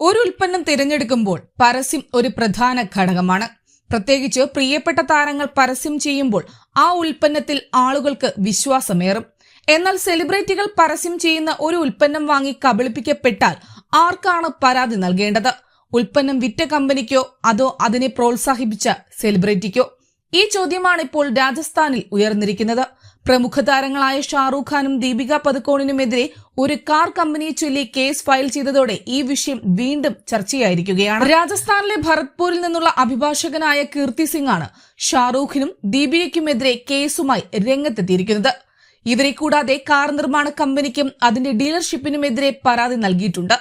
ഒരു ഉൽപ്പന്നം തിരഞ്ഞെടുക്കുമ്പോൾ പരസ്യം ഒരു പ്രധാന ഘടകമാണ്. പ്രത്യേകിച്ച് പ്രിയപ്പെട്ട താരങ്ങൾ പരസ്യം ചെയ്യുമ്പോൾ ആ ഉൽപ്പന്നത്തിൽ ആളുകൾക്ക് വിശ്വാസമേറും. എന്നാൽ സെലിബ്രിറ്റികൾ പരസ്യം ചെയ്യുന്ന ഒരു ഉൽപ്പന്നം വാങ്ങി കബളിപ്പിക്കപ്പെട്ടാൽ ആർക്കാണ് പരാതി നൽകേണ്ടത്? ഉൽപ്പന്നം വിറ്റ കമ്പനിക്കോ അതോ അതിനെ പ്രോത്സാഹിപ്പിച്ച സെലിബ്രിറ്റിക്കോ? ഈ ചോദ്യമാണ് ഇപ്പോൾ രാജസ്ഥാനിൽ ഉയർന്നിരിക്കുന്നത്. പ്രമുഖ താരങ്ങളായ ഷാറൂഖ് ഖാനും ദീപിക പതുക്കോണിനുമെതിരെ ഒരു കാർ കമ്പനിയെ ചൊല്ലി കേസ് ഫയൽ ചെയ്തതോടെ ഈ വിഷയം വീണ്ടും ചർച്ചയായിരിക്കുകയാണ്. രാജസ്ഥാനിലെ ഭരത്പൂരിൽ നിന്നുള്ള അഭിഭാഷകനായ കീർത്തി സിംഗ് ആണ് ഷാറൂഖിനും ദീപികയ്ക്കുമെതിരെ കേസുമായി രംഗത്തെത്തിയിരിക്കുന്നത്. ഇവരെ കൂടാതെ കാർ നിർമ്മാണ കമ്പനിക്കും അതിന്റെ ഡീലർഷിപ്പിനുമെതിരെ പരാതി നൽകിയിട്ടുണ്ട്.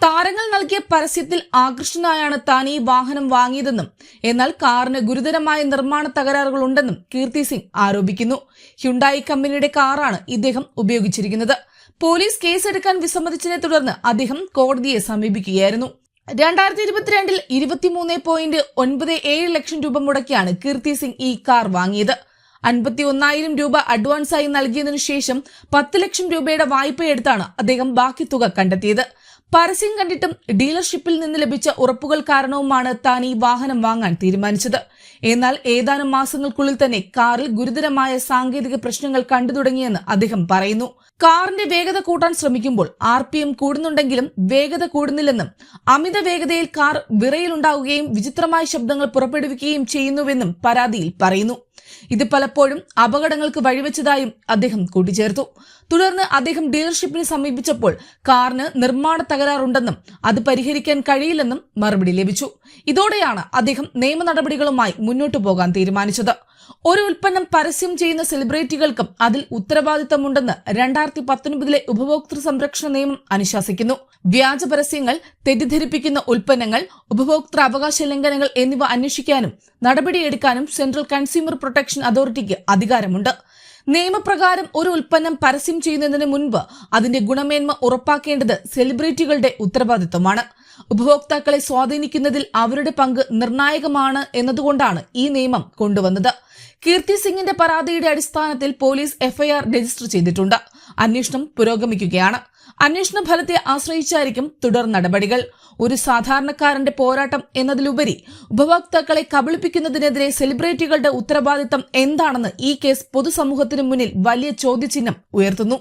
താരങ്ങൾ നൽകിയ പരസ്യത്തിൽ ആകൃഷ്ടനായാണ് താൻ ഈ വാഹനം വാങ്ങിയതെന്നും എന്നാൽ കാറിന് ഗുരുതരമായ നിർമ്മാണ തകരാറുകൾ ഉണ്ടെന്നും കീർത്തി സിംഗ് ആരോപിക്കുന്നു. ഹ്യുണ്ടായി കമ്പനിയുടെ കാറാണ് ഇദ്ദേഹം ഉപയോഗിച്ചിരിക്കുന്നത്. പോലീസ് കേസെടുക്കാൻ വിസമ്മതിച്ചതിനെ തുടർന്ന് അദ്ദേഹം കോടതിയെ സമീപിക്കുകയായിരുന്നു. രണ്ടായിരത്തി ഇരുപത്തിരണ്ടിൽ ഇരുപത്തിമൂന്ന് പോയിന്റ് ഒൻപത് ഏഴ് ലക്ഷം രൂപ മുടക്കിയാണ് കീർത്തി സിംഗ് ഈ കാർ വാങ്ങിയത്. അൻപത്തി ഒന്നായിരം രൂപ അഡ്വാൻസായി നൽകിയതിനു ശേഷം പത്ത് ലക്ഷം രൂപയുടെ വായ്പയെടുത്താണ് അദ്ദേഹം ബാക്കി തുക കണ്ടെത്തിയത്. പരസ്യം കണ്ടിട്ടും ഡീലർഷിപ്പിൽ നിന്ന് ലഭിച്ച ഉറപ്പുകൾ കാരണവുമാണ് താൻ ഈ വാഹനം വാങ്ങാൻ തീരുമാനിച്ചത്. എന്നാൽ ഏതാനും മാസങ്ങൾക്കുള്ളിൽ തന്നെ കാറിൽ ഗുരുതരമായ സാങ്കേതിക പ്രശ്നങ്ങൾ കണ്ടു തുടങ്ങിയെന്ന് അദ്ദേഹം പറയുന്നു. കാറിന്റെ വേഗത കൂട്ടാൻ ശ്രമിക്കുമ്പോൾ ആർ പി എം കൂടുന്നുണ്ടെങ്കിലും വേഗത കൂടുന്നില്ലെന്നും അമിത വേഗതയിൽ കാർ വിറയിലുണ്ടാവുകയും വിചിത്രമായ ശബ്ദങ്ങൾ പുറപ്പെടുവിക്കുകയും ചെയ്യുന്നുവെന്നും പരാതിയിൽ പറയുന്നു. ഇത് പലപ്പോഴും അപകടങ്ങൾക്ക് വഴിവെച്ചതായും അദ്ദേഹം കൂട്ടിച്ചേർത്തു. തുടർന്ന് അദ്ദേഹം ഡീലർഷിപ്പിനെ സമീപിച്ചപ്പോൾ കാറിന് നിർമ്മാണ തകരാറുണ്ടെന്നും അത് പരിഹരിക്കാൻ കഴിയില്ലെന്നും മറുപടി ലഭിച്ചു. ഇതോടെയാണ് അദ്ദേഹം നിയമ നടപടികളുമായി മുന്നോട്ടു പോകാൻ തീരുമാനിച്ചത്. ഒരു ഉൽപ്പന്നം പരസ്യം ചെയ്യുന്ന സെലിബ്രിറ്റികൾക്കും അതിൽ ഉത്തരവാദിത്തമുണ്ടെന്ന് രണ്ടായിരത്തി പത്തൊൻപതിലെ ഉപഭോക്തൃ സംരക്ഷണ നിയമം അനുശാസിക്കുന്നു. വ്യാജ പരസ്യങ്ങൾ തെറ്റിദ്ധരിപ്പിക്കുന്ന ഉൽപ്പന്നങ്ങൾ ഉപഭോക്തൃ അവകാശ ലംഘനങ്ങൾ എന്നിവ അന്വേഷിക്കാനും നടപടിയെടുക്കാനും സെൻട്രൽ കൺസ്യൂമർ പ്രൊട്ടക്ഷൻ അതോറിറ്റിക്ക് അധികാരമുണ്ട്. നിയമപ്രകാരം ഒരു ഉൽപ്പന്നം പരസ്യം ചെയ്യുന്നതിന് മുൻപ് അതിന്റെ ഗുണമേന്മ ഉറപ്പാക്കേണ്ടത് സെലിബ്രിറ്റികളുടെ ഉത്തരവാദിത്തമാണ് ഉപഭോക്താക്കളെ സ്വാധീനിക്കുന്നതിൽ അവരുടെ പങ്ക് നിർണായകമാണ് എന്നതുകൊണ്ടാണ് ഈ നിയമം കൊണ്ടുവന്നത്. കീർത്തി സിംഗിന്റെ പരാതിയുടെ അടിസ്ഥാനത്തിൽ പോലീസ് എഫ്ഐആർ രജിസ്റ്റർ ചെയ്തിട്ടുണ്ട്. അന്വേഷണം പുരോഗമിക്കുകയാണ്. അന്വേഷണ ഫലത്തെ ആശ്രയിച്ചായിരിക്കും തുടർ നടപടികൾ. ഒരു സാധാരണക്കാരന്റെ പോരാട്ടം എന്നതിലുപരി ഉപഭോക്താക്കളെ കബളിപ്പിക്കുന്നതിനെതിരെ സെലിബ്രിറ്റികളുടെ ഉത്തരവാദിത്തം എന്താണെന്ന് ഈ കേസ് പൊതുസമൂഹത്തിനു മുന്നിൽ വലിയ ചോദ്യചിഹ്നം ഉയർത്തുന്നു.